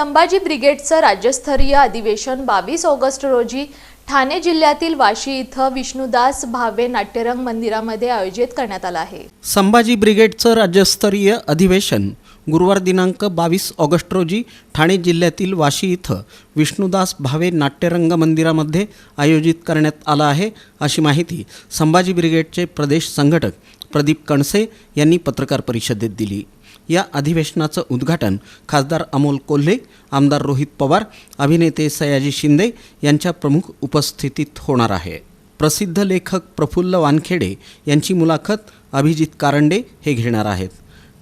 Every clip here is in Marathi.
संभाजी ब्रिगेडचं राज्यस्तरीय अधिवेशन बावीस ऑगस्ट रोजी ठाणे जिल्ह्यातील वाशी इथं विष्णुदास भावे नाट्यरंग मंदिरामध्ये आयोजित करण्यात आलं आहे. संभाजी ब्रिगेडचं राज्यस्तरीय अधिवेशन गुरुवार दिनांक बावीस ऑगस्ट रोजी ठाणे जिल्ह्यातील वाशी इथं विष्णुदास भावे नाट्यरंग मंदिरामध्ये आयोजित करण्यात आलं आहे अशी माहिती संभाजी ब्रिगेडचे प्रदेश संघटक प्रदीप कणसे यांनी पत्रकार परिषदेत दिली. या अधिवेशनाचं उद्घाटन खासदार अमोल कोल्हे आमदार रोहित पवार अभिनेते सयाजी शिंदे यांच्या प्रमुख उपस्थितीत होणार आहे. प्रसिद्ध लेखक प्रफुल्ल वानखेडे यांची मुलाखत अभिजित कारंडे हे घेणार आहेत.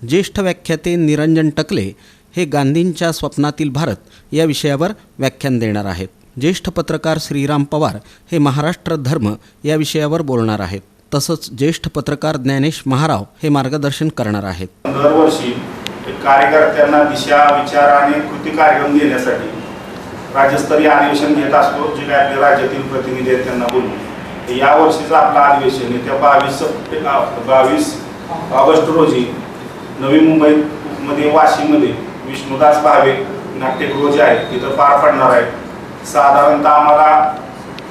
ज्येष्ठ व्याख्याते निरंजन टकले हे गांधींच्या स्वप्नातील भारत या विषयावर व्याख्यान देणार आहेत. ज्येष्ठ पत्रकार श्रीराम पवार हे महाराष्ट्र धर्म या विषयावर बोलणार आहेत. तसंच ज्येष्ठ पत्रकार ज्ञानेश महाराव हे मार्गदर्शन करणार आहेत. दरवर्षी एक कार्यकर्त्यांना दिशा विचार आणि कृती कार्यक्रम देण्यासाठी राज्यस्तरीय अधिवेशन घेत असतो जे काही आपले राज्यातील प्रतिनिधी आहेत त्यांना बोलू या वर्षीचं आपलं अधिवेशन येत्या बावीस बावीस ऑगस्ट रोजी नवी मुंबईमध्ये वाशीमध्ये विष्णुदास भावे नाट्यगृह जे आहे तिथं पार पडणार आहे साधारणतः आम्हाला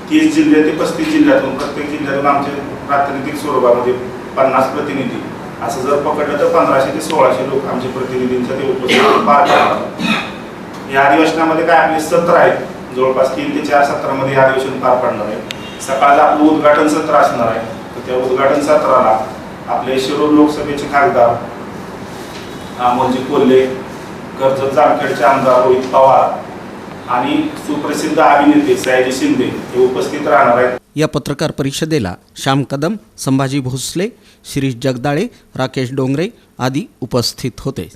तीस जिल्हे ते पस्तीस जिल्ह्यातून प्रत्येक जिल्ह्यातून आमचे प्रातिनिधिक स्वरूपामध्ये पन्नास प्रतिनिधी. असं जर पकडलं तर पंधराशे ते सोळाशे लोक आमचे प्रतिनिधींच्या ते उपस्थित पार पडणार या अधिवेशनामध्ये काय आपले सत्र आहेत. जवळपास तीन ते चार सत्रामध्ये हे अधिवेशन पार पडणार आहे. सकाळचं आपलं उद्घाटन सत्र असणार आहे. तर त्या उद्घाटन सत्राला आपले शिरूर लोकसभेचे खासदार अमोलजी कोल्हे कर्जत जामखेडचे आमदार रोहित पवार आणि सुप्रसिद्ध अभिनेते सयाजी शिंदे हे उपस्थित राहणार आहेत. या पत्रकार परिषदेला श्याम कदम संभाजी भोसले शिरीष जगदाळे राकेश डोंगरे आदी उपस्थित होते.